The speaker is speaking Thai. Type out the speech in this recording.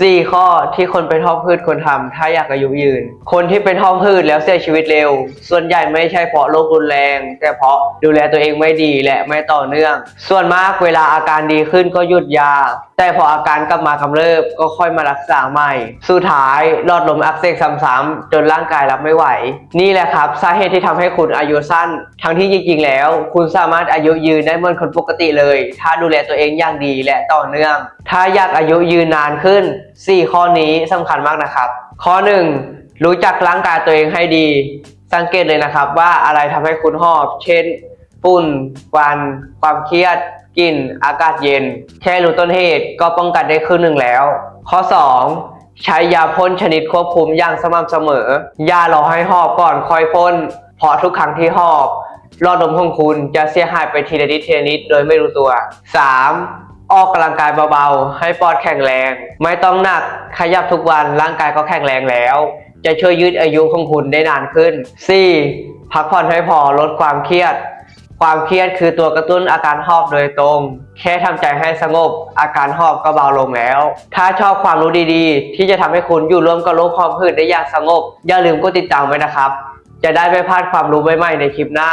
สี่ข้อที่คนเป็นหอบพืชควรทำถ้าอยากอายุยืน คนที่เป็นหอบพืชแล้วเสียชีวิตเร็ว ส่วนใหญ่ไม่ใช่เพราะโรครุนแรง แต่เพราะดูแลตัวเองไม่ดีและไม่ต่อเนื่อง ส่วนมากเวลาอาการดีขึ้นก็หยุดยา แต่พออาการกลับมากำเริบก็ค่อยมารักษาใหม่ สุดท้ายหลอดลมอักเสบซ้ำๆจนร่างกายรับไม่ไหว นี่แหละครับสาเหตุที่ทำให้คุณอายุสั้น ทั้งที่จริงๆแล้ว คุณสามารถอายุยืนได้เหมือนคนปกติเลย ถ้าดูแลตัวเองอย่างดีและต่อเนื่อง ถ้าอยากอายุยืนนานขึ้น 4 ข้อนี้สำคัญมากนะครับ ข้อ 1 รู้จักร่างกายตัวเองให้ดี สังเกตเลยนะครับว่าอะไรทำให้คุณหอบ เช่นฝุ่นควัน ความเครียดกลิ่น อากาศเย็น แค่รู้ต้นเหตุก็ป้องกันได้ครึ่งหนึ่งแล้ว ข้อ 2 ใช้ยาพ่นชนิดควบคุมอย่างสม่ำเสมออย่ารอให้หอบก่อนค่อยพ่นเพราะทุกครั้งที่หอบหลอดลมของคุณจะเสียหายไปทีละนิดทีละนิดโดยไม่รู้ตัว 3. ออกกำลังกายเบาๆ ให้ปอดแข็งแรง ไม่ต้องหนักขยับทุกวันร่างกายก็แข็งแรงแล้ว จะช่วยยืดอายุของคุณได้นานขึ้น 4. พักผ่อนให้พอลดความเครียด ความเครียดคือตัวกระตุ้นอาการหอบโดยตรง แค่ทำใจให้สงบ อาการหอบก็เบาลงแล้ว ถ้าชอบความรู้ดีๆ ที่จะทำให้คุณอยู่ร่วมกับโรคหอบหืดได้อย่างสงบ อย่าลืมกดติดตามไว้นะครับ จะได้ไม่พลาดความรู้ใหม่ๆในคลิปหน้า